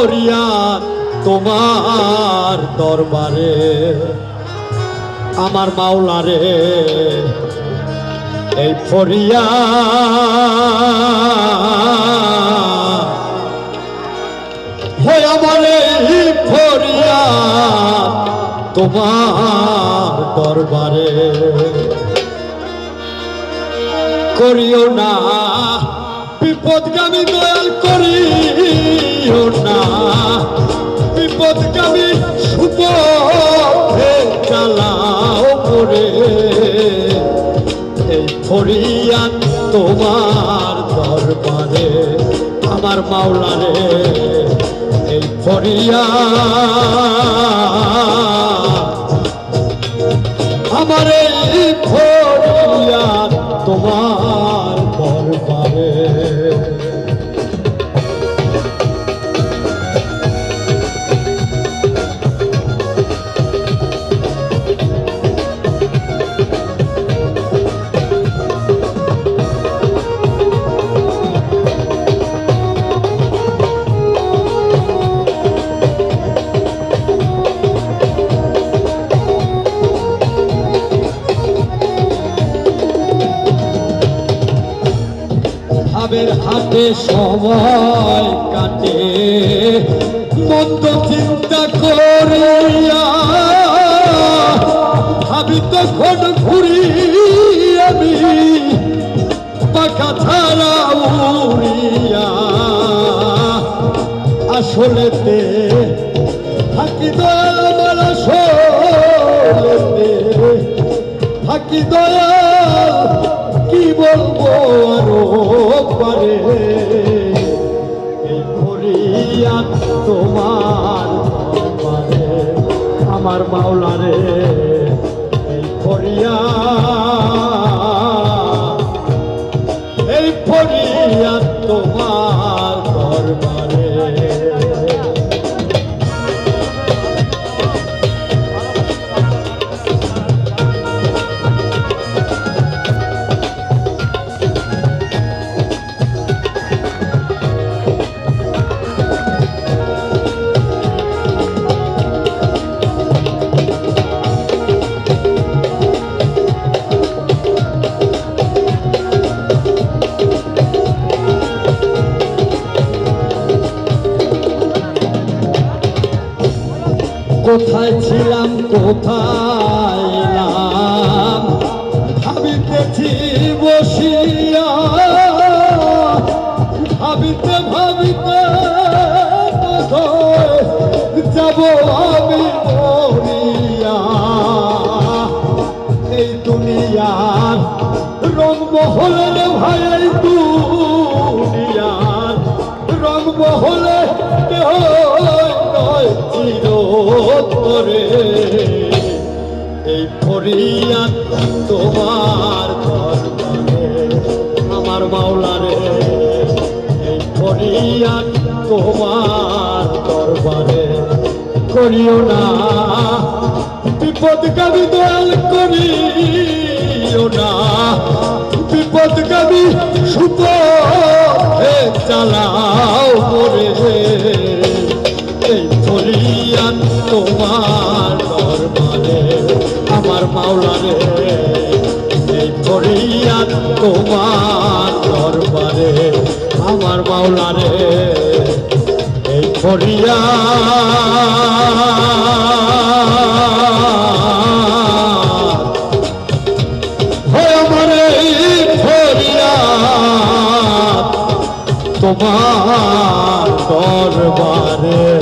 ফরিয়াদ তোমার দরবারে। আমার মাওলারে, এই ফরিয়া আমার এই ফরিয়া তোমার দরবারে। করিও না, বিপদগামী দয়াল করিও করে। এই ফরিয়াদ তোমার দরবারে আমার মাওলারে এই ফরিয়াদ আমার এই ফরিয়াদ তোমার ভাবের হাতে সময় কাটে। মন্দ চিন্তা করিয়া ভাবি তখন ঘুরি আমি পাখা ছাড়া উড়িয়া। আসলেতে থাকি দয়াল আসলেতে থাকি দয়াল বলব আরও পারে তোমার আমার মাওলারে কোথায় ছিলাম, কোথায় এলাম? ভাবিতেছি বসিয়া, ভাবিতে ভাবিতে যাব আমি এই দুনিয়ার রং মহলের ভাই দুনিয়ার রং মহলে নয় চিরতরে এই ফরিয়াদ তোমার আমার মাওলারে। এই ফরিয়াদ তোমার দরবারে করিও না বিপদগামী দয়াল করিও না। বিপদগামী সুপথে চালাও করে তোমার দরবারে আমার মাওলারে এই ফরিয়াদ তোমার দরবারে আমার মাওলারে এই ফরিয়াদ। তোমার দরবারে